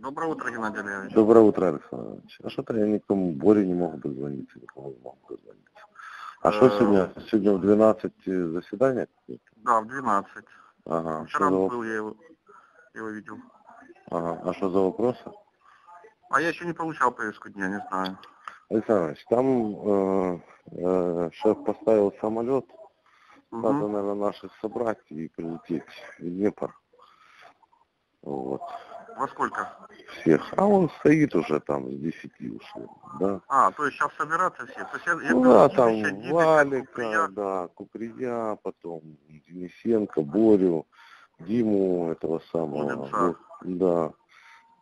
Доброе утро, Геннадий Леонидович. Доброе утро, Александр Иванович. А что-то я никому, Боре не мог дозвониться, никому не мог дозвониться. А что Э, сегодня? Сегодня в 12 заседание? Да, в 12. Ага. Что Вчера за, был, я его, его видел. ага. А что за вопросы? А я еще не получал повестку дня, не знаю. Александр Иванович, там э, э, шеф поставил самолет, надо, Мгм. наверное, наших собрать и прилететь в Днепр. Вот. Во сколько? Всех. А он стоит уже там с 10 ушли, да? А, то есть сейчас собираться все. То есть я, я Ну да, там Валика, Куприя. да, Куприя, потом Денисенко, Борю, Диму этого самого. Ну, Да.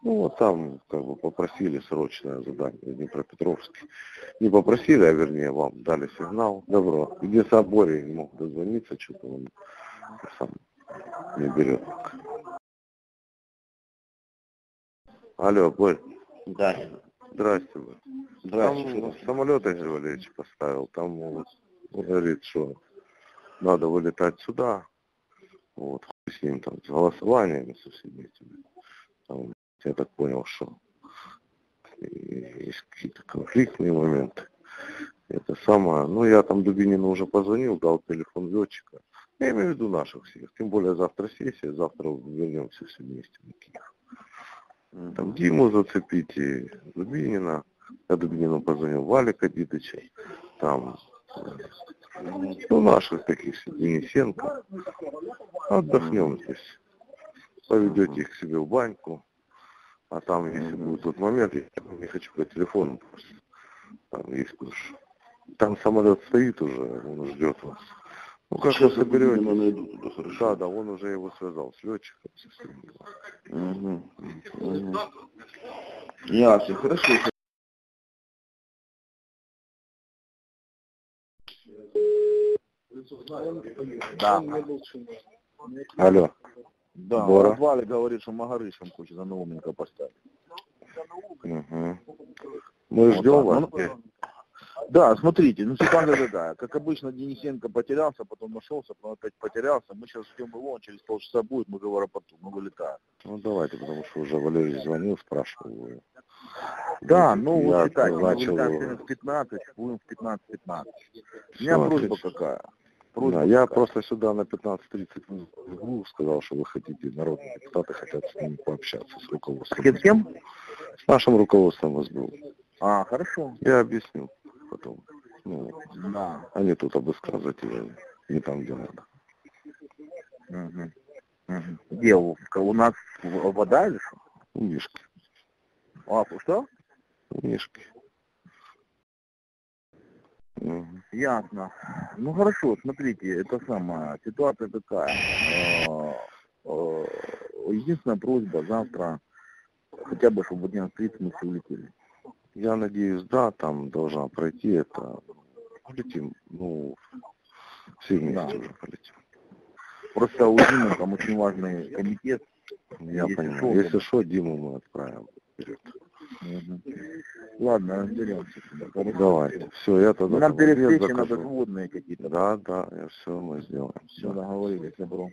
Ну вот там как бы попросили срочное задание в Днепропетровске. Не попросили, а вернее вам дали сигнал. Добро. Где сам Боря не мог дозвониться, что-то он сам не берет. Алло, Борь. Да. Здрасте, Борь. Здравствуйте. Там самолет Игорь поставил, там вот, говорит, что надо вылетать сюда, вот, с ним там, с голосованиями со всеми этими. Там, я так понял, что есть какие-то конфликтные моменты. Это самое, ну я там Дубинину уже позвонил, дал телефон летчика. Я имею в виду наших всех. Тем более завтра сессия, завтра вернемся все вместе на Киев. Там Диму зацепите, Дубинина. Я Дубинину позвонил, Валика Дидыча. Там, э, ну, наших таких, Денисенко. Отдохнем здесь. Поведете их к себе в баньку. А там, если будет тот момент, я не хочу по телефону просто. Там есть уж. Там самолет стоит уже, он ждет вас. Ну, как вы Сейчас я соберете? Дубинина найду туда, хорошо. Да, да, он уже его связал с летчиком. Угу. Угу. Ясно, хорошо. Да, Алло. да. Бора. Валя говорит, что Магарышем хочет за новенько поставить. Мгм. Мы Вот ждем так. вас. Да, смотрите, ну ситуация такая. Как обычно, Денисенко потерялся, потом нашелся, потом опять потерялся. Мы сейчас ждем его, он через полчаса будет, мы в аэропорту, мы вылетаем. Ну давайте, потому что уже Валерий звонил, спрашивал. Да, ну Я вот считайте, мы начал сегодня в 15, будем в 15-15. У меня просьба отлично. какая? Да, Просьба я какая? просто сюда на 15.30 вызову, сказал, что вы хотите, народные депутаты хотят с ними пообщаться, с руководством. С кем? С нашим руководством СБУ. А, хорошо. Я объясню потом. Ну, Да. они тут обыскать затеяли, не там, где надо. Мгм. Мгм. Где у, у нас вода или что? У Мишки. А, что? У Мишки. Мгм. Ясно. Ну хорошо, смотрите, это самая ситуация такая. Э, э, Единственная просьба завтра, хотя бы, чтобы в 11.30 мы все улетели. Я надеюсь, да, там должна пройти это. Полетим, ну, все вместе Да. уже полетим. Просто у Димы там очень важный комитет. Я Если понимаю. шо, Если что, Диму мы отправим вперед. Мгм. Ладно, разберемся. Давайте. Все, я тогда Нам перед встречей надо сводные какие-то. Да, да, все мы сделаем. Все, договорились, добро.